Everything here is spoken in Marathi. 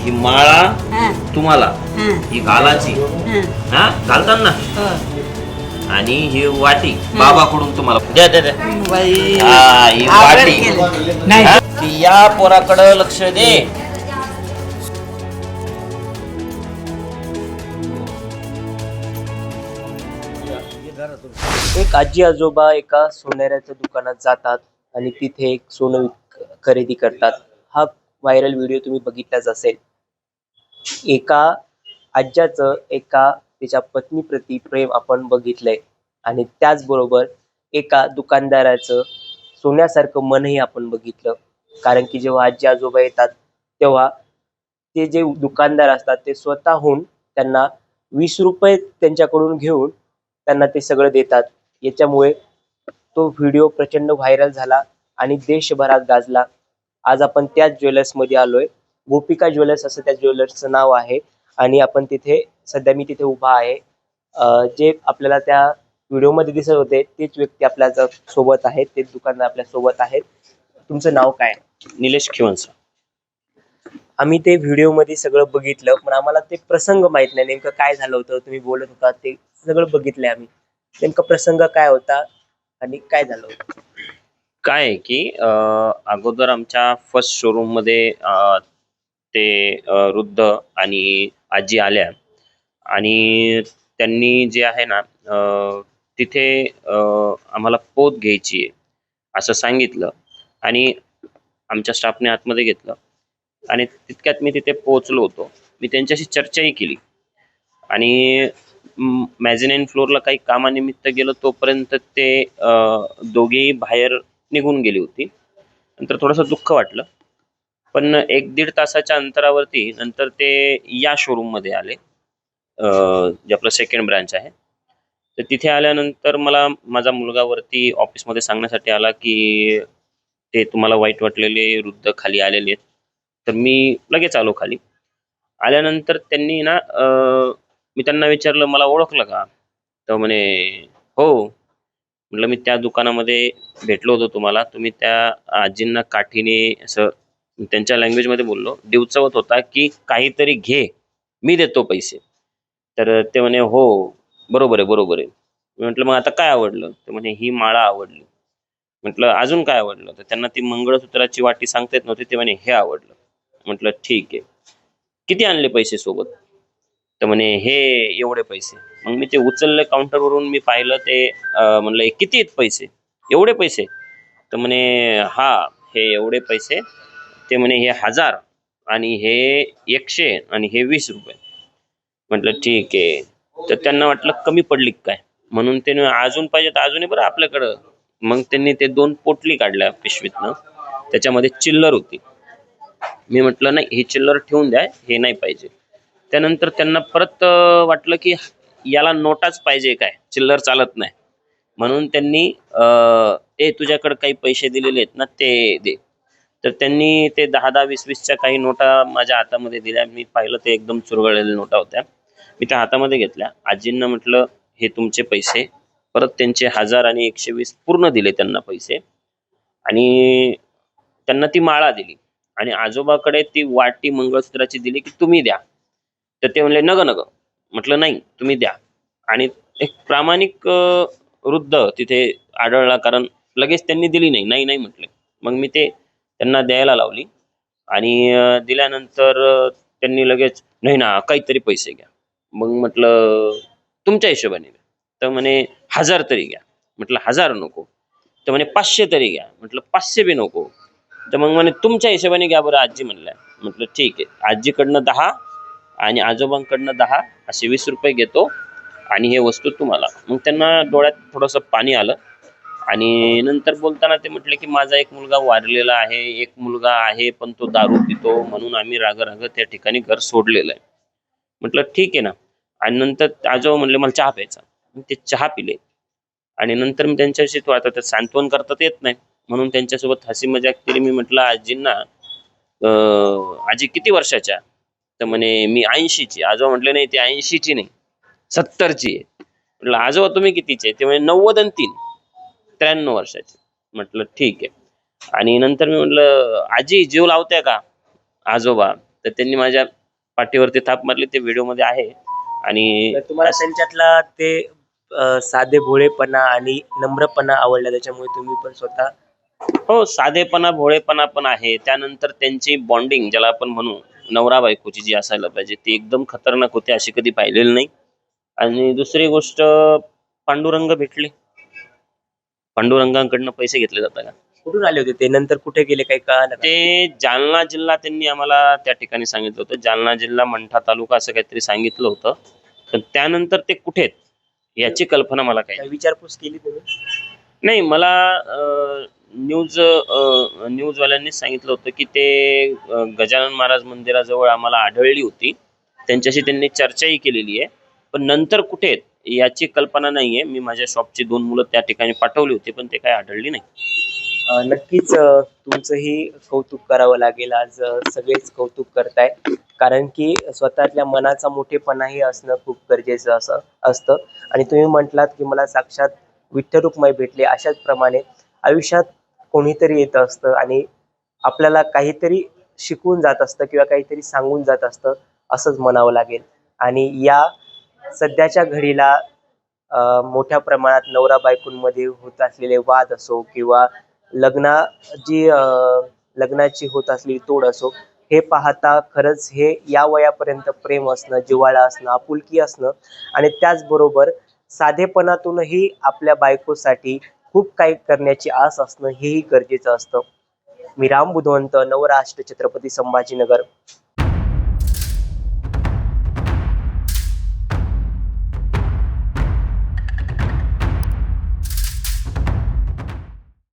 ही माळा हा, तुम्हाला. हा, ही घालाची. हा. हा? घालताना? हो. आणि ही वाटी. बाबाकडून तुम्हाला. द्या द्या द्या. बाई. हा, ही आवड वाटी. केलं. नाही. हा? या पोराकडं लक्ष दे. एक आजी आजोबा एका सोनाऱ्याच्या दुकानात जातात आणि तिथे एक सोनं विक- खरेदी करतात. हा व्हायरल व्हिडिओ तुम्ही बघितलाच असेल. एका आज्याचं एका त्याच्या पत्नीप्रती प्रेम आपण बघितलंय. आणि त्याचबरोबर एका दुकानदाराचं सोन्यासारखं मनही आपण बघितलं. कारण की जेव्हा आजी आजोबा येतात तेव्हा ते जे दुकानदार असतात ते स्वतःहून त्यांना वीस रुपये त्यांच्याकडून घेऊन त्यांना ते सगळं देतात. याच्यामुळे तो व्हिडिओ प्रचंड व्हायरल झाला आणि देशभरात गाजला. आज आपण त्याच ज्वेलर्समध्ये आलोय. गोपिका ज्वेलर्स असं त्या ज्वेलर्सचं नाव आहे. आणि आपण तिथे सध्या मी तिथे उभा आहे. अं, जे आपल्याला त्या व्हिडिओमध्ये दिसत होते तेच व्यक्ती आपल्या ज- सोबत आहेत तेच दुकानदार आपल्यासोबत आहेत. तुमचं नाव काय? निलेश खिवंस आम्ही ते व्हिडिओमध्ये सगळं बघितलं पण आम्हाला ते प्रसंग माहीत नाही नेमकं काय झालं होतं तुम्ही बोलत होता ते सगळं बघितलंय आम्ही. नेमका प्रसंग काय होता आणि काय झालं होतं? काय आहे की अं, अगोदर आमच्या फर्स्ट शोरूममध्ये अं, ते वृद्ध आणि आजी आल्या. आणि त्यांनी जे आहे ना तिथे आम्हाला पोत घ्यायची आहे असं सांगितलं. आणि आमच्या स्टाफने आतमध्ये घेतलं. आणि तितक्यात मी तिथे पोहोचलो होतो. मी त्यांच्याशी चर्चाही केली. आणि मॅझिनाईन फ्लोअरला काही कामानिमित्त गेलो तोपर्यंत ते दोघेही बाहेर निघून गेली होती. नंतर थोडंसं दुःख वाटलं. पण एक दीड तासाच्या अंतरावरती नंतर ते या शोरूममध्ये आले जे आपलं सेकंड ब्रँच आहे. तर तिथे आल्यानंतर मला माझा मुलगा वरती ऑफिसमध्ये सांगण्यासाठी आला की ते तुम्हाला वाईट वाटलेले वृद्ध खाली आलेले आहेत. तर मी लगेच आलो खाली. आल्यानंतर त्यांनी ना मी त्यांना विचारलं मला ओळखलं का? तर म्हणे हो. म्हटलं मी त्या दुकानामध्ये भेटलो होतो तुम्हाला. तुम्ही त्या आजींना काठीने असं त्यांच्या लँग्वेजमध्ये बोललो. डिवचवत होता की काहीतरी घे मी देतो पैसे. तर ते म्हणे हो बरोबर आहे बरोबर आहे. मी म्हटलं मग आता काय आवडलं? तर म्हणे ही माळा आवडली. म्हटलं अजून काय आवडलं? तर त्यांना ती मंगळसूत्राची वाटी सांगता येत नव्हती ते म्हणे हे आवडलं. म्हटलं ठीक आहे. किती आणले पैसे सोबत? तर म्हणे हे एवढे पैसे. मग मी ते उचलले काउंटरवरून मी पाहिलं ते म्हणलं किती आहेत पैसे? एवढे पैसे? तर म्हणे हा हे एवढे पैसे ते म्हणे हे हजार आणि हे एकशे आणि हे वीस रुपये. म्हटलं ठीक आहे. तर त्यांना वाटलं कमी पडली काय? म्हणून त्याने अजून पाहिजे तर अजूनही बरं आपल्याकडं. मग त्यांनी ते दोन पोटली काढल्या पिशवीतनं. त्याच्यामध्ये चिल्लर होती. मी म्हटलं नाही हे चिल्लर ठेवून द्या हे नाही पाहिजे. त्यानंतर त्यांना परत वाटलं की याला नोटाच पाहिजे काय? चिल्लर चालत नाही. म्हणून त्यांनी ए तुझ्याकडे काही पैसे दिलेले आहेत ना ते दे. तर त्यांनी ते दहा दहा वीस वीसच्या काही नोटा माझ्या हातामध्ये दिल्या. मी पाहिलं ते एकदम चुरगळलेल्या नोटा होत्या. मी त्या हातामध्ये घेतल्या. आजींना म्हटलं हे तुमचे पैसे. परत त्यांचे हजार आणि एकशे वीस पूर्ण दिले त्यांना पैसे. आणि त्यांना ती माळा दिली. आणि आजोबाकडे ती वाटी मंगळसूत्राची दिली की तुम्ही द्या. तर ते म्हणले नग नग. म्हटलं नाही तुम्ही द्या. आणि एक प्रामाणिक वृद्ध तिथे आढळला कारण लगेच त्यांनी दिली नाही. नाही नाही म्हटले. मग मी ते त्यांना द्यायला लावली. आणि दिल्यानंतर त्यांनी लगेच नाही ना काहीतरी पैसे घ्या. मग म्हटलं तुमच्या हिशोबाने घ्या. तर म्हणे हजार तरी घ्या. म्हटलं हजार नको. तर म्हणे पाचशे तरी घ्या. म्हटलं पाचशे बी नको. तर मग म्हणे तुमच्या हिशोबाने घ्या बरं आजी म्हणल्या. म्हटलं ठीक आहे. आजीकडनं दहा आणि आजोबांकडनं दहा असे वीस रुपये घेतो आणि हे वस्तू तुम्हाला. मग त्यांना डोळ्यात थोडंसं पाणी आलं. आणि नंतर बोलताना ते म्हटले की माझा एक मुलगा वारलेला आहे एक मुलगा आहे पण तो दारू पितो म्हणून आम्ही राग राग त्या ठिकाणी घर सोडलेलं आहे. म्हटलं ठीक आहे ना. आणि नंतर आजोबा म्हणले मला चहा प्यायचा. ते चहा पिले. आणि नंतर मी त्यांच्याशी तो आता सांत्वन करतात येत नाही. म्हणून त्यांच्यासोबत हसी मजाक केली. मी म्हटलं आजींना आजी किती वर्षाच्या तर म्हणे मी ऐंशीची आजोबा म्हटले नाही ती ऐंशीची नाही सत्तरची आहे. म्हटलं आजोबा तुम्ही कितीचे? ते म्हणजे नव्वद आणि तीन. त्र्याण्णव वर्षाचे. म्हटलं ठीक आहे. आणि नंतर मी म्हटलं आजी जीव लावत्या का? आजोबा. तर त्यांनी माझ्या पाठीवरती थाप मारली ते व्हिडिओमध्ये आहे. आणि तर तुम्हाला त्यांच्यातला ते अं, साधे भोळेपणा आणि नम्रपणा आवडला त्याच्यामुळे तुम्ही पण स्वतः हो साधेपणा भोळेपणा पण आहे. त्यानंतर त्यांची बॉन्डिंग ज्याला आपण म्हणू नवरा बायकोची जी असायला पाहिजे ती एकदम खतरनाक होती अशी कधी पाहिलेली नाही. आणि दुसरी गोष्ट पांडुरंग भेटले. पांडुरंगांकडनं पैसे घेतले जातात का कुठून आले होते? ते नंतर कुठे गेले? काही कळालं का? ते जालना जिल्हा त्यांनी आम्हाला त्या ठिकाणी सांगितलं होतं. जालना जिल्हा मंठा तालुका असं काहीतरी सांगितलं होतं. पण त्यानंतर ते कुठे आहेत? याची कल्पना मला काही काही विचारपूस केली तुम्ही? नाही मला न्यूज न्यूजवाल्यांनी सांगितलं होतं की ते अ, गजानन महाराज मंदिराजवळ आम्हाला आढळली होती. त्यांच्याशी त्यांनी चर्चाही केलेली आहे. पण नंतर कुठे आहेत? याची कल्पना नाही आहे मी माझ्या शॉपची दोन मुलं त्या ठिकाणी पाठवली होती पण ते काय आढळली नाही. नक्कीच तुमचंही कौतुक करावं लागेल. आज सगळेच कौतुक करताय कारण की स्वतःतल्या मनाचा मोठेपणाही असणं खूप गरजेचं असं असतं. आणि तुम्ही म्हटलात की मला साक्षात विठ्ठल रुक्माई भेटले अशाच प्रमाणे आयुष्यात कोणीतरी येत असतं आणि आपल्याला काहीतरी शिकवून जात असतं किंवा काहीतरी सांगून जात असतं असंच म्हणावं लागेल. आणि या सध्याच्या घडीला मोठ्या प्रमाणात नवरा बायकोंमध्ये होत असलेले वाद असो किंवा लग्ना जी लग्नाची होत असलेली तोड असो हे पाहता खरंच हे या वयापर्यंत प्रेम असणं जिव्हाळा असणं आपुलकी असणं आणि त्याचबरोबर साधेपणातूनही आपल्या बायकोसाठी खूप काही करण्याची आस असणं हेही गरजेचं असतं. मी राम बुधवंत नवराष्ट्र छत्रपती संभाजीनगर.